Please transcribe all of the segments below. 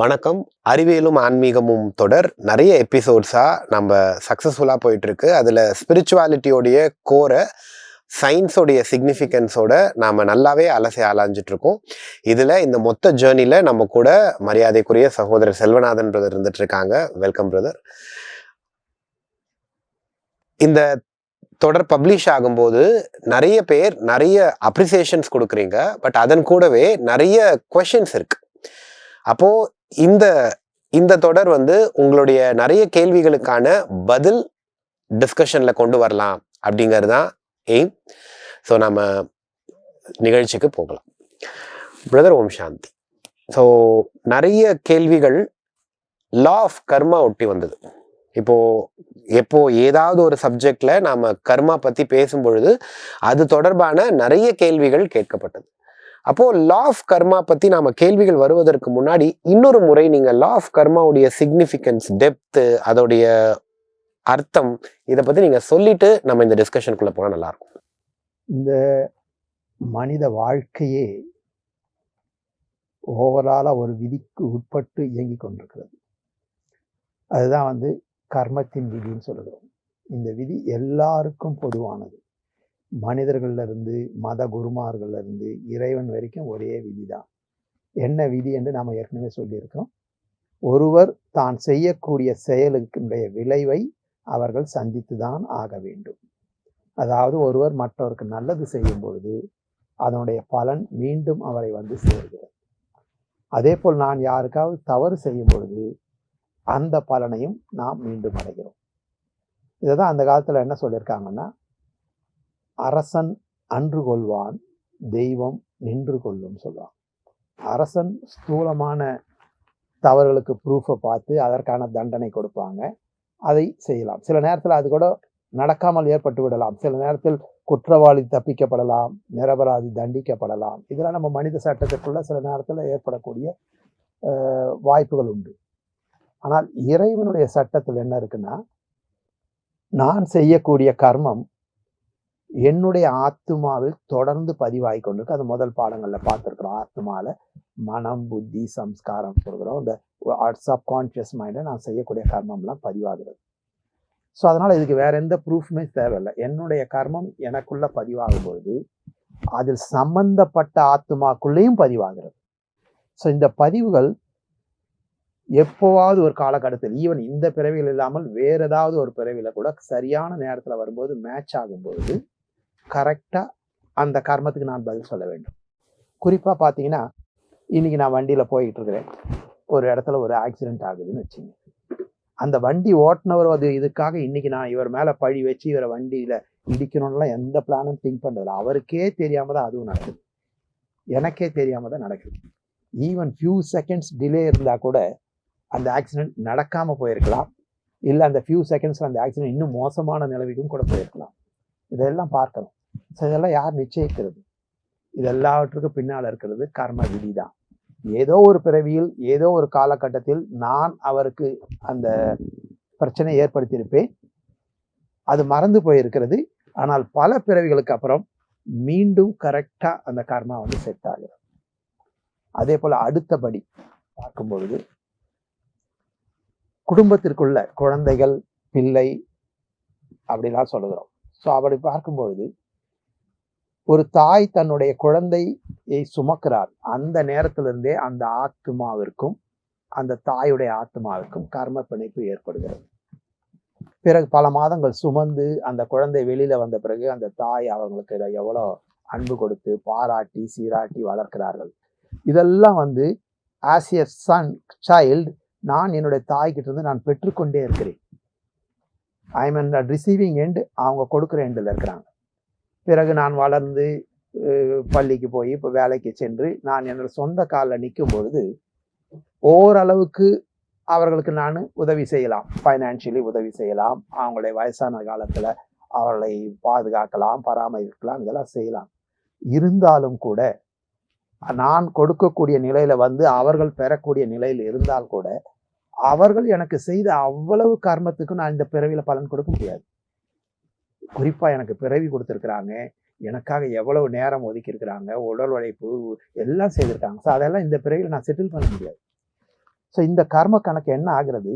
வணக்கம். அறிவியலும் ஆன்மீகமும் தொடர். நிறைய எபிசோட்ஸாக நம்ம சக்ஸஸ்ஃபுல்லாக போயிட்டுருக்கு. அதில் ஸ்பிரிச்சுவாலிட்டியோடைய கோரை சயின்ஸோடைய சிக்னிஃபிகன்ஸோட நாம் நல்லாவே அலசி ஆளாஞ்சிட்ருக்கோம் இதில் இந்த மொத்த ஜேர்னியில் நம்ம கூட மரியாதைக்குரிய சகோதரர் செல்வநாதன் பிரதர் இருந்துட்டுருக்காங்க. வெல்கம் பிரதர் இந்த தொடர் பப்ளிஷ் ஆகும்போது நிறைய பேர் நிறைய அப்ரிசியேஷன்ஸ் கொடுக்குறீங்க. பட் அதன் கூடவே நிறைய கொஷின்ஸ் இருக்குது அப்போது இந்த இந்த தொடர் வந்து உங்களுடைய நிறைய கேள்விகளுக்கான பதில் டிஸ்கஷனில் கொண்டு வரலாம் அப்படிங்கிறது தான் எய்ம் ஸோ நம்ம நிகழ்ச்சிக்கு போகலாம். பிரதர் ஓம் சாந்தி. ஸோ நிறைய கேள்விகள் லா ஆஃப் கர்மா ஒட்டி வந்தது. இப்போது எப்போ ஏதாவது ஒரு சப்ஜெக்டில் நாம் கர்மா பற்றி பேசும் பொழுது அது தொடர்பான நிறைய கேள்விகள் கேட்கப்பட்டது. அப்போ லா ஆஃப் கர்மா பத்தி நாம கேள்விகள் வருவதற்கு முன்னாடி இன்னொரு முறை நீங்க லா ஆஃப் கர்மாவுடைய சிக்னிஃபிகன்ஸ் டெப்த்து அதோடைய அர்த்தம் இதை பத்தி நீங்க சொல்லிட்டு நம்ம இந்த டிஸ்கஷனுக்குள்ள போனா நல்லா இருக்கும். இந்த மனித வாழ்க்கையே ஓவராலாக ஒரு விதிக்கு உட்பட்டு இயங்கி கொண்டிருக்கிறது. அதுதான் வந்து கர்மத்தின் விதின்னு சொல்லுகிறோம். இந்த விதி எல்லாருக்கும் பொதுவானது. மனிதர்கள்லருந்து மத குருமார்கள்லேருந்து இறைவன் வரைக்கும் ஒரே விதி தான் என்ன விதி என்று நாம் ஏற்கனவே சொல்லியிருக்கோம். ஒருவர் தான் செய்யக்கூடிய செயலுக்குடைய விளைவை அவர்கள் சந்தித்து தான் ஆக வேண்டும். அதாவது ஒருவர் மற்றவருக்கு நல்லது செய்யும் பொழுது அதனுடைய பலன் மீண்டும் அவரை வந்து சேர்கிறது. அதே போல் நான் யாருக்காவது தவறு செய்யும் பொழுது அந்த பலனையும் நாம் மீண்டும் அடைகிறோம். இதை தான் அந்த காலத்தில் என்ன சொல்லியிருக்காங்கன்னா அரசன் அன்று கொள்வான் தெய்வம் நின்று கொள்ளும் சொல்லுவான் அரசன் ஸ்தூலமான தவறுகளுக்கு ப்ரூஃபை பார்த்து அதற்கான தண்டனை கொடுப்பாங்க. அதை செய்யலாம். சில நேரத்தில் அது கூட நடக்காமல் ஏற்பட்டு விடலாம். சில நேரத்தில் குற்றவாளி தப்பிக்கப்படலாம் நிரபராதி தண்டிக்கப்படலாம். இதெல்லாம் நம்ம மனித சட்டத்திற்குள்ள சில நேரத்தில் ஏற்படக்கூடிய வாய்ப்புகள் உண்டு. ஆனால் இறைவனுடைய சட்டத்தில் என்ன இருக்குன்னா நான் செய்யக்கூடிய கர்மம் என்னுடைய ஆத்மாவில் தொடர்ந்து பதிவாகி கொண்டிருக்கு. அது முதல் பாடங்களில் பார்த்துருக்குறோம். ஆத்மாவில் மனம் புத்தி சம்ஸ்காரம் கொடுக்குறோம் இந்த சப்கான்ஷியஸ் மைண்டில் நான் செய்யக்கூடிய கர்மம்லாம் பதிவாகிறது. ஸோ அதனால் இதுக்கு வேற எந்த ப்ரூஃப்மே தேவையில்லை. என்னுடைய கர்மம் எனக்குள்ள பதிவாகும் பொழுது அதில் சம்பந்தப்பட்ட ஆத்மாக்குள்ளேயும் பதிவாகிறது. ஸோ இந்த பதிவுகள் எப்போவாவது ஒரு காலகட்டத்தில் ஈவன் இந்த பிறவிகள் இல்லாமல் வேற ஏதாவது ஒரு பிறவியில் கூட சரியான நேரத்தில் வரும்போது மேட்ச் ஆகும்பொழுது கரெக்டாக அந்த கர்மத்துக்கு நான் பதில் சொல்ல வேண்டும். குறிப்பாக பார்த்தீங்கன்னா இன்னைக்கு நான் வண்டியில் போய்கிட்டு இருக்கிறேன். ஒரு இடத்துல ஒரு ஆக்சிடென்ட் ஆகுதுன்னு வச்சுங்க. அந்த வண்டி ஓட்டுனவர் அது இதுக்காக இன்னைக்கு நான் இவர் மேலே பழி வச்சு இவரை வண்டியில் இடிக்கணும்லாம் எந்த பிளானும் திங்க் பண்ணுறதில்ல அவருக்கே தெரியாமல் தான் அதுவும் நடக்குது. எனக்கே தெரியாமல் தான் நடக்குது. ஈவன் ஃபியூ செகண்ட்ஸ் டிலே இருந்தால் கூட அந்த ஆக்சிடென்ட் நடக்காமல் போயிருக்கலாம். இல்லை அந்த ஃபியூ செகண்ட்ஸில் அந்த ஆக்சிடென்ட் இன்னும் மோசமான நிலவிக்கும் கூட போயிருக்கலாம். இதெல்லாம் பார்க்கணும். ஸோ இதெல்லாம் யார் நிச்சயிக்கிறது? இது எல்லாவற்றுக்கும் பின்னால் இருக்கிறது கர்ம விதி தான் ஏதோ ஒரு பிறவியில் ஏதோ ஒரு காலகட்டத்தில் நான் அவருக்கு அந்த பிரச்சனையை ஏற்படுத்தியிருப்பேன். அது மறந்து போயிருக்கிறது. ஆனால் பல பிறவிகளுக்கு அப்புறம் மீண்டும் கரெக்டாக அந்த கர்மா வந்து செட் ஆகிறது. அதே போல் அடுத்தபடி பார்க்கும் பொழுது குடும்பத்திற்குள்ள குழந்தைகள் பிள்ளை அப்படிலாம் சொல்லுகிறோம். ஸோ அப்படி பார்க்கும் பொழுது ஒரு தாய் தன்னுடைய குழந்தையை சுமக்கிறார். அந்த நேரத்திலிருந்தே அந்த ஆத்மாவிற்கும் அந்த தாயுடைய ஆத்மாவிற்கும் கர்ம பிணைப்பு ஏற்படுகிறது. பிறகு பல மாதங்கள் சுமந்து அந்த குழந்தை வெளியில வந்த பிறகு அந்த தாய் அவங்களுக்கு எவ்வளோ அன்பு கொடுத்து பாராட்டி சீராட்டி வளர்க்கிறார்கள். இதெல்லாம் வந்து ஆஸ் எ சன் சைல்டு நான் என்னுடைய தாய்கிட்ட இருந்து நான் பெற்றுக்கொண்டே இருக்கிறேன். ஐ மீன் ரிசீவிங் எண்டு அவங்க கொடுக்குற எண்டில் இருக்கிறாங்க. பிறகு நான் வளர்ந்து பள்ளிக்கு போய் இப்போ வேலைக்கு சென்று நான் என்னோட சொந்த காலில் நிற்கும் பொழுது ஓரளவுக்கு அவர்களுக்கு நான் உதவி செய்யலாம். ஃபைனான்ஷியலி உதவி செய்யலாம். அவங்களுடைய வயசான காலத்தில் அவர்களை பாதுகாக்கலாம் பராமரிக்கலாம் இதெல்லாம் செய்யலாம். இருந்தாலும் கூட நான் கொடுக்கக்கூடிய நிலையில் வந்து அவர்கள் பெறக்கூடிய நிலையில் இருந்தால் கூட அவர்கள் எனக்கு செய்த அவ்வளவு கர்மத்துக்கும் நான் இந்த பிறவியில பலன் கொடுக்க முடியாது. குறிப்பா எனக்கு பிறவி கொடுத்துருக்குறாங்க. எனக்காக எவ்வளவு நேரம் ஒதுக்கி இருக்கிறாங்க உடல் உழைப்பு எல்லாம் செய்திருக்காங்க. ஸோ அதெல்லாம் இந்த பிறவியில் நான் செட்டில் பண்ண முடியாது. ஸோ இந்த கர்ம கணக்கு என்ன ஆகிறது?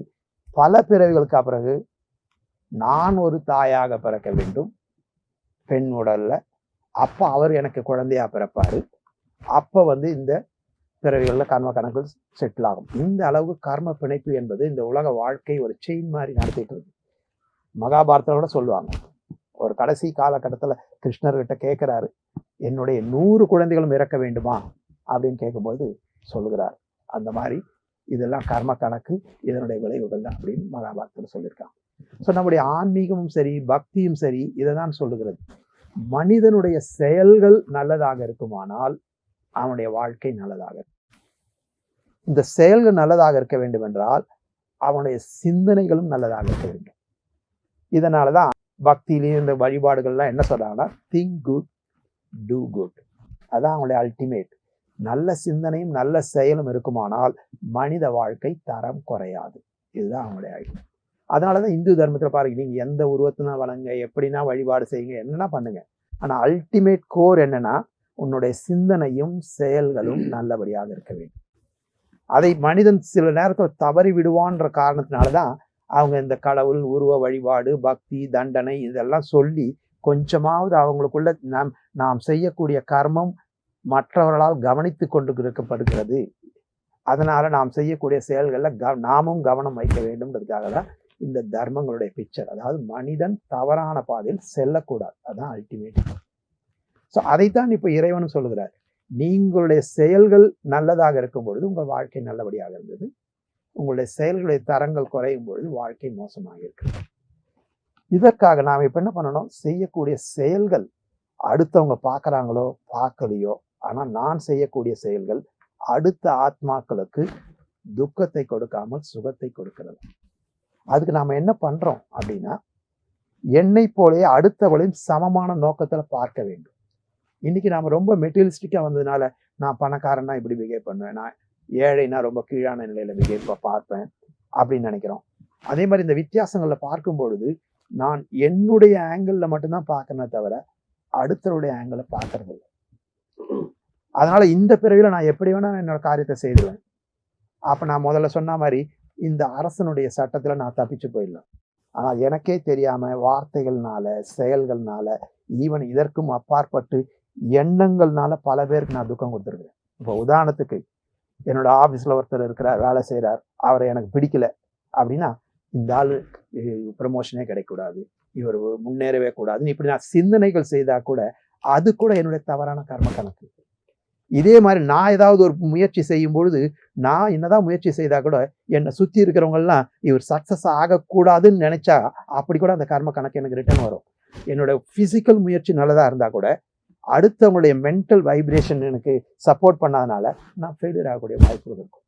பல பிறவிகளுக்கு பிறகு நான் ஒரு தாயாக பிறக்க வேண்டும். பெண் உடல்ல. அப்போ அவர் எனக்கு குழந்தையா பிறப்பாரு. அப்போ வந்து இந்த பிறவிகளில் கர்ம கணக்கு செட்டில் ஆகும். இந்த அளவுக்கு கர்ம பிணைப்பு என்பது இந்த உலக வாழ்க்கை ஒரு செயின் மாதிரி நடத்திட்டு இருக்கு மகாபாரதத்தோட கூட சொல்லுவாங்க. ஒரு கடைசி காலகட்டத்தில் கிருஷ்ணர்கிட்ட கேட்குறாரு என்னுடைய நூறு குழந்தைகளும் இறக்க வேண்டுமா? அப்படின்னு கேட்கும்போது சொல்லுகிறார். அந்த மாதிரி இதெல்லாம் கர்ம கணக்கு இதனுடைய விளைவுகள் தான் அப்படின்னு மகாபாரதத்தில் சொல்லியிருக்காங்க. ஸோ நம்முடைய ஆன்மீகமும் சரி பக்தியும் சரி இதை தான் சொல்லுகிறது. மனிதனுடைய செயல்கள் நல்லதாக இருக்குமானால் அவனுடைய வாழ்க்கை நல்லதாக இருக்கும். இந்த செயல்கள் நல்லதாக இருக்க வேண்டும் என்றால் அவனுடைய சிந்தனைகளும் நல்லதாக இருக்க வேண்டும். இதனால தான் பக்தியிலையும் இந்த வழிபாடுகள்லாம் என்ன சொல்கிறாங்கன்னா திங்க் குட் டூ குட் அதான் அவனுடைய அல்டிமேட் நல்ல சிந்தனையும் நல்ல செயலும் இருக்குமானால் மனித வாழ்க்கை தரம் குறையாது. இதுதான் அவனுடைய ஐடியா அதனால தான் இந்து தர்மத்தில் பாருங்க நீங்கள் எந்த உருவத்தினா வணங்க எப்படின்னா வழிபாடு செய்யுங்க என்னென்னா பண்ணுங்க. ஆனால் அல்டிமேட் கோர் என்னென்னா உன்னுடைய சிந்தனையும் செயல்களும் நல்லபடியாக இருக்க வேண்டும். அதை மனிதன் சில நேரத்தில் தவறி விடுவான்ற காரணத்தினால தான் அவங்க இந்த கடவுள் உருவ வழிபாடு பக்தி தண்டனை இதெல்லாம் சொல்லி கொஞ்சமாவது அவங்களுக்குள்ள நாம் நாம் செய்யக்கூடிய கர்மம் மற்றவர்களால் கவனித்து கொண்டு இருக்கப்படுகிறது அதனால நாம் செய்யக்கூடிய செயல்களில் க நாமும் கவனம் வைக்க வேண்டும்ன்றதுக்காக தான் இந்த தர்மங்களுடைய பிக்சர். அதாவது மனிதன் தவறான பாதையில் செல்லக்கூடாது. அதான் அல்டிமேட் ஸோ அதைத்தான் இப்போ இறைவனும் சொல்லுகிறார். நீங்களுடைய செயல்கள் நல்லதாக இருக்கும் பொழுது உங்கள் வாழ்க்கை நல்லபடியாக இருந்தது. உங்களுடைய செயல்களுடைய தரங்கள் குறையும் பொழுது வாழ்க்கை மோசமாக இருக்கு இதற்காக நாம் இப்போ என்ன பண்ணணும்? செய்யக்கூடிய செயல்கள் அடுத்தவங்க பார்க்குறாங்களோ பார்க்கலையோ ஆனால் நான் செய்யக்கூடிய செயல்கள் அடுத்த ஆத்மாக்களுக்கு துக்கத்தை கொடுக்காமல் சுகத்தை கொடுக்கிறது. அதுக்கு நாம் என்ன பண்ணுறோம் அப்படின்னா என்னை போலே அடுத்தவளையும் சமமான நோக்கத்தில் பார்க்க வேண்டும். இன்னைக்கு நாம் ரொம்ப மெட்டீரியலிஸ்டிக்காக வந்ததுனால நான் பணக்காரன்னா இப்படி பிஹேவ் பண்ணுவேன். நான் ஏழைனா ரொம்ப கீழான நிலையில பிஹேவ் பார்ப்பேன் அப்படின்னு நினைக்கிறோம். அதே மாதிரி இந்த வித்தியாசங்களை பார்க்கும் பொழுது நான் என்னுடைய ஆங்கிளில் மட்டும்தான் பார்க்கறேனே தவிர அடுத்தவருடைய ஆங்கிளை பார்க்கறது இல்லை. அதனால இந்த பிறவியில் நான் எப்படி வேணா என்னோட காரியத்தை செய்துவேன் அப்போ நான் முதல்ல சொன்ன மாதிரி இந்த அரசனுடைய சட்டத்தில் நான் தப்பிச்சு போயிடலாம். ஆனால் எனக்கே தெரியாமல் வார்த்தைகள்னால செயல்கள்னால ஈவன் இதற்கும் அப்பாற்பட்டு எண்ணங்கள்னால பல பேருக்கு நான் துக்கம் கொடுத்துருக்குறேன். இப்போ உதாரணத்துக்கு என்னோட ஆஃபீஸில் ஒருத்தர் இருக்கிறார் வேலை செய்கிறார் அவரை எனக்கு பிடிக்கல அப்படின்னா இந்த ஆள் ப்ரமோஷனே கிடைக்கூடாது இவர் முன்னேறவே கூடாதுன்னு இப்படி நான் சிந்தனைகள் செய்தால் கூட அது கூட என்னுடைய தவறான கர்ம கணக்கு. இதே மாதிரி நான் ஏதாவது ஒரு முயற்சி செய்யும் பொழுது நான் என்னதான் முயற்சி செய்தால் கூட என்னை சுற்றி இருக்கிறவங்கெல்லாம் இவர் சக்ஸஸ் ஆகக்கூடாதுன்னு நினச்சா அப்படி கூட அந்த கர்ம கணக்கு எனக்கு ரிட்டர்ன் வரும். என்னோட ஃபிசிக்கல் முயற்சி நல்லதாக இருந்தால் கூட அடுத்தவங்களுடைய மென்டல் வைப்ரேஷன் எனக்கு சப்போர்ட் பண்ணாதனால நான் ஃபெயிலியர் ஆகக்கூடிய வாய்ப்புகள் இருக்கும்.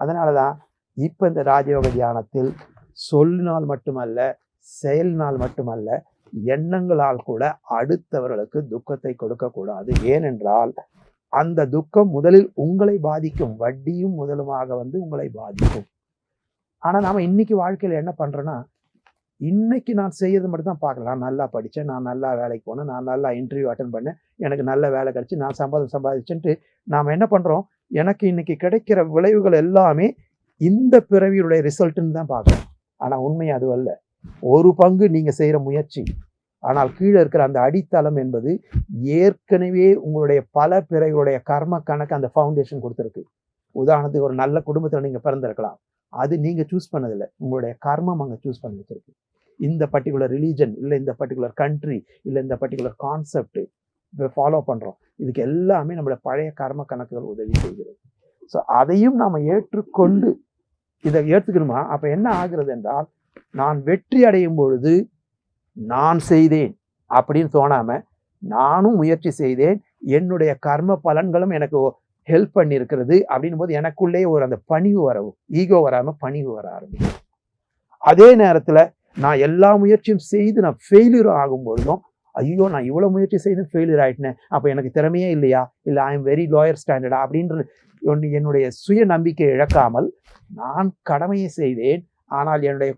அதனால தான் இப்போ இந்த ராஜயோக தியானத்தில் சொல்லினால் மட்டுமல்ல செயலினால் மட்டுமல்ல எண்ணங்களால் கூட அடுத்தவர்களுக்கு துக்கத்தை கொடுக்கக்கூடாது. ஏனென்றால் அந்த துக்கம் முதலில் உங்களை பாதிக்கும் வட்டியும் முதலுமாக வந்து உங்களை பாதிக்கும். ஆனால் நாம் இன்னைக்கு வாழ்க்கையில் என்ன பண்ணுறோன்னா இன்னைக்கு நான் செய்யறது மட்டும் தான் பார்க்கலாம் நான் நல்லா படித்தேன் நான் நல்லா வேலைக்கு போனேன் நான் நல்லா இன்டர்வியூ அட்டன் பண்ணேன் எனக்கு நல்ல வேலை கிடச்சி நான் சம்பாதம் சம்பாதிச்சுன்ட்டு நாம் என்ன பண்ணுறோம் எனக்கு இன்னைக்கு கிடைக்கிற விளைவுகள் எல்லாமே இந்த பிறவியுடைய ரிசல்ட்டுன்னு தான் பார்க்குறோம். ஆனால் உண்மை அது அல்ல. ஒரு பங்கு நீங்கள் செய்கிற முயற்சி. ஆனால் கீழே இருக்கிற அந்த அடித்தளம் என்பது ஏற்கனவே உங்களுடைய பல பிறகுடைய கர்ம கணக்கு அந்த ஃபவுண்டேஷன் கொடுத்துருக்கு. உதாரணத்துக்கு ஒரு நல்ல குடும்பத்தில் நீங்கள் பிறந்திருக்கலாம். அது நீங்கள் சூஸ் பண்ணதில்லை. உங்களுடைய கர்மம் அங்கே சூஸ் பண்ணி வச்சிருக்கு. இந்த பர்டிகுலர் ரிலீஜன் இல்லை இந்த பர்டிகுலர் கண்ட்ரி இல்லை இந்த பர்டிகுலர் கான்செப்ட் ஃபாலோ பண்ணுறோம் இதுக்கு எல்லாமே நம்மளோட பழைய கர்ம கணக்குகள் உதவி செய்கிறது. ஸோ அதையும் நாம் ஏற்றுக்கொண்டு இதை ஏற்றுக்கணுமா அப்போ என்ன ஆகிறது என்றால் நான் வெற்றி அடையும் பொழுது நான் செய்தேன் அப்படின்னு தோணாமல் நானும் முயற்சி செய்தேன் என்னுடைய கர்ம பலன்களும் எனக்கு ஹெல்ப் பண்ணியிருக்கிறது அப்படின் போது எனக்குள்ளேயே ஒரு அந்த பணிவு வரவும் ஈகோ வராமல் பணிவு வர ஆரம்பிக்கும். அதே நேரத்தில் நான் எல்லா முயற்சியும் செய்து நான் ஃபெயிலியர் ஆகும் பொழுதும் ஐயோ நான் இவ்வளோ முயற்சி செய்து ஃபெயிலியர் ஆயிட்டேன் அப்போ எனக்கு திறமையே இல்லையா? இல்லை ஐ எம் வெரி லோயர் ஸ்டாண்டர்டா அப்படின்ற ஒன்று என்னுடைய சுய நம்பிக்கை இழக்காமல் நான் கடமையை செய்தேன். ஆனால் என்னுடைய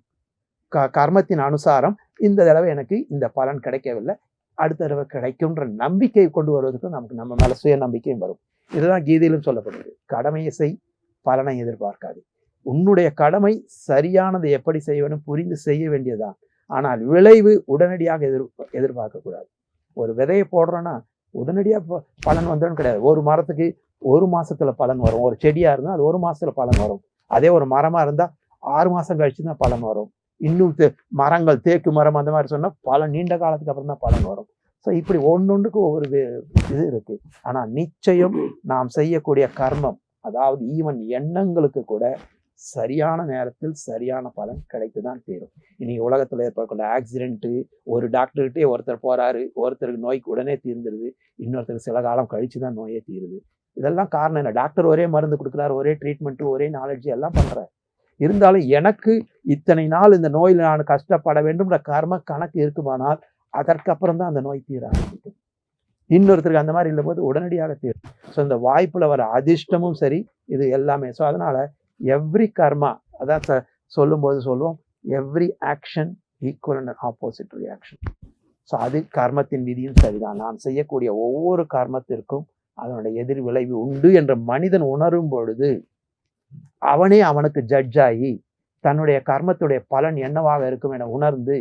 க கர்மத்தின் அனுசாரம் இந்த தடவை எனக்கு இந்த பலன் கிடைக்கவில்லை. அடுத்த தடவை கிடைக்கும்ன்ற நம்பிக்கை கொண்டு வருவதற்கு நமக்கு நம்ம மேலே சுய நம்பிக்கையும் வரும். இதுதான் கீதையிலும் சொல்லப்படுது கடமையை செய் பலனை எதிர்பார்க்காது. உன்னுடைய கடமை சரியானதை எப்படி செய்வனும் புரிந்து செய்ய வேண்டியதுதான். ஆனால் விளைவு உடனடியாக எதிர் எதிர்பார்க்கக்கூடாது. ஒரு விதையை போடுறோன்னா உடனடியாக பலன் வந்துடும் கிடையாது. ஒரு மரத்துக்கு ஒரு மாசத்துல பலன் வரும். ஒரு செடியாக இருந்தால் அது ஒரு மாசத்துல பலன் வரும். அதே ஒரு மரமாக இருந்தால் ஆறு மாதம் கழிச்சு தான் பலன் வரும். இன்னும் தே- மரங்கள் தேக்கு மரம் அந்த மாதிரி சொன்னால் பல நீண்ட காலத்துக்கு அப்புறம் தான் பலன் வரும். ஸோ இப்படி ஒன்னொன்றுக்கு ஒவ்வொரு இது இருக்குது ஆனால் நிச்சயம் நாம் செய்யக்கூடிய கர்மம் அதாவது ஈவன் எண்ணங்களுக்கு கூட சரியான நேரத்தில் சரியான பலன் கிடைத்து தான் தீரும் இன்னைக்கு உலகத்தில் ஏற்படக்கூடிய ஆக்சிடென்ட்டு ஒரு டாக்டர்கிட்டே ஒருத்தர் போறாரு ஒருத்தருக்கு நோய்க்கு உடனே தீர்ந்துருது இன்னொருத்தருக்கு சில காலம் கழிச்சு தான் நோயே தீருது. இதெல்லாம் காரணம் என்ன? டாக்டர் ஒரே மருந்து கொடுக்குறாரு ஒரே ட்ரீட்மெண்ட்டு ஒரே நாலேஜ் எல்லாம் பண்ணுறாரு இருந்தாலும் எனக்கு இத்தனை நாள் இந்த நோயில் நான் கஷ்டப்பட வேண்டும்ன்ற கர்ம கணக்கு இருக்குமானால் அதற்கப்புறம் தான் அந்த நோய் தீர ஆரம்பிக்கும். இன்னொருத்தருக்கு அந்த மாதிரி இல்லைம்போது உடனடியாக தீரும். ஸோ இந்த வாய்ப்பில் வர அதிர்ஷ்டமும் சரி இது எல்லாமே. ஸோ அதனால் எவ்ரி கர்மா அதான் சொல்லும்போது சொல்லுவோம் every action equal and opposite reaction so அது கர்மத்தின் விதியும் சரிதான். நான் செய்யக்கூடிய ஒவ்வொரு கர்மத்திற்கும் அதனுடைய எதிர் விளைவு உண்டு என்ற மனிதன் உணரும் பொழுது அவனே அவனுக்கு ஜட்ஜ் ஆகி தன்னுடைய கர்மத்துடைய பலன் என்னவாக இருக்கும் என உணர்ந்து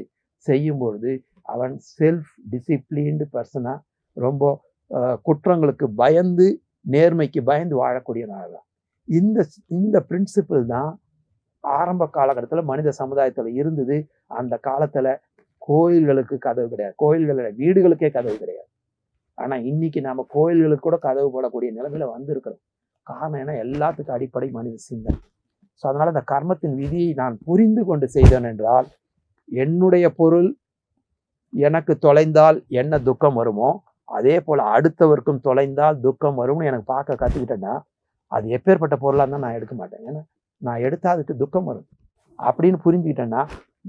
செய்யும் பொழுது அவன் செல்ஃப் டிசிப்ளின்டு பர்சனாக ரொம்ப குற்றங்களுக்கு பயந்து நேர்மைக்கு பயந்து வாழக்கூடியவனாக இந்த இந்த பிரின்சிபிள் தான் ஆரம்ப காலகட்டத்தில் மனித சமுதாயத்தில் இருந்தது. அந்த காலத்தில் கோயில்களுக்கு கதவு கிடையாது. கோயில்களோட வீடுகளுக்கே கதவு கிடையாது. ஆனால் இன்னைக்கு நாம் கோயில்களுக்கு கூட கதவு போடக்கூடிய நிலைமையில வந்திருக்கிறோம். காரணம் ஏன்னா எல்லாத்துக்கும் அடிப்படை மனித சிந்தனை. ஸோ அதனால் இந்த கர்மத்தின் விதியை நான் புரிந்து கொண்டு செய்தேன் என்றால் என்னுடைய பொருள் எனக்கு தொலைந்தால் என்ன துக்கம் வருமோ அதே போல் அடுத்தவருக்கும் தொலைந்தால் துக்கம் வரும்னு எனக்கு பார்க்க கற்றுக்கிட்டேன்னா அது எப்பேற்பட்ட பொருளாக இருந்தால் நான் எடுக்க மாட்டேன். ஏன்னா நான் எடுத்தால் அதுக்கு துக்கம் வரும். அப்படின்னு புரிஞ்சுக்கிட்டேன்னா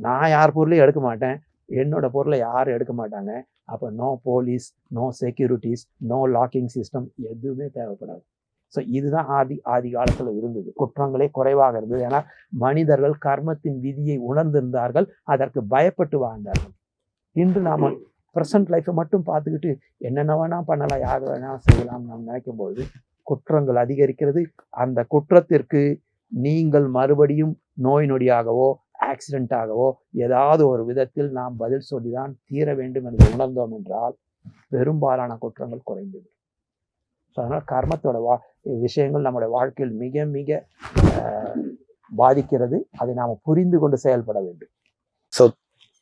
நான் யார் பொருளையும் எடுக்க மாட்டேன். என்னோட பொருளை யாரும் எடுக்க மாட்டாங்க. அப்போ no police no securities no locking system எதுவுமே தேவைப்படாது. ஸோ இதுதான் ஆதி ஆதி காலத்தில் இருந்தது. குற்றங்களே குறைவாக இருந்தது. ஏன்னா மனிதர்கள் கர்மத்தின் விதியை உணர்ந்திருந்தார்கள். அதற்கு பயப்பட்டு வாழ்ந்தார்கள். இன்று நாம ப்ரெசன்ட் லைஃப்பை மட்டும் பார்த்துக்கிட்டு என்னென்ன வேணால் பண்ணலாம் யார் வேணா செய்யலாம் நாம் நினைக்கும் பொழுது குற்றங்கள் அதிகரிக்கிறது. அந்த குற்றத்திற்கு நீங்கள் மறுபடியும் நோய் நொடியாகவோ ஆக்சிடென்ட்டாகவோ ஏதாவது ஒரு விதத்தில் நாம் பதில் சொல்லிதான் தீர வேண்டும் என்று உணர்ந்தோம் என்றால் பெரும்பாலான குற்றங்கள் குறைந்துவிடும். ஸோ அதனால் கர்மத்தோட வா விஷயங்கள் நம்முடைய வாழ்க்கையில் மிக மிக பாதிக்கிறது. அதை நாம் புரிந்து கொண்டு செயல்பட வேண்டும். ஸோ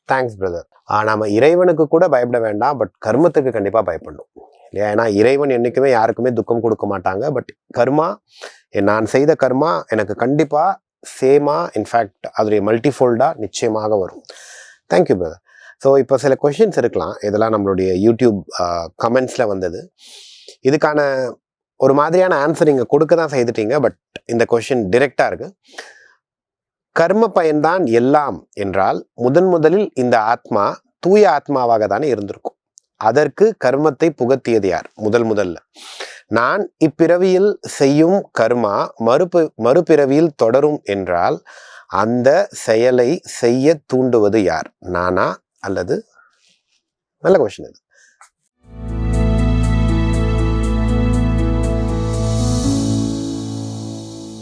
தேங்க்ஸ் பிரதர் நாம இறைவனுக்கு கூட பயப்பட வேண்டாம் பட் கர்மத்துக்கு கண்டிப்பாக பயப்படணும். இல்லையா? ஏன்னா இறைவன் என்றைக்குமே யாருக்குமே துக்கம் கொடுக்க மாட்டாங்க. பட் கர்மா நான் செய்த கர்மா எனக்கு கண்டிப்பாக சேமா இன்ஃபேக்ட் அதோடைய மல்டிஃபோல்டாக நிச்சயமாக வரும். தேங்க்யூ பிரதர் ஸோ இப்போ சில கொஷின்ஸ் இருக்கலாம். இதெல்லாம் நம்மளுடைய யூடியூப் கமெண்ட்ஸில் வந்தது. இதுக்கான ஒரு மாதிரியான ஆன்சர் நீங்கள் கொடுக்க தான் செய்துட்டீங்க. பட் இந்த கொஷின் டிரெக்டாக இருக்குது கர்ம பயன்தான் எல்லாம் என்றால் முதன் முதலில் இந்த ஆத்மா தூய ஆத்மாவாக தானே இருந்திருக்கும். அதற்கு கர்மத்தை புகத்தியது யார்? முதல் முதல்ல. நான் இப்பிறவியில் செய்யும் கர்மா மறுப மறுபிறவியில் தொடரும் என்றால் அந்த செயலை செய்ய தூண்டுவது யார்? நானா அல்லது? நல்ல கொஷின் இது.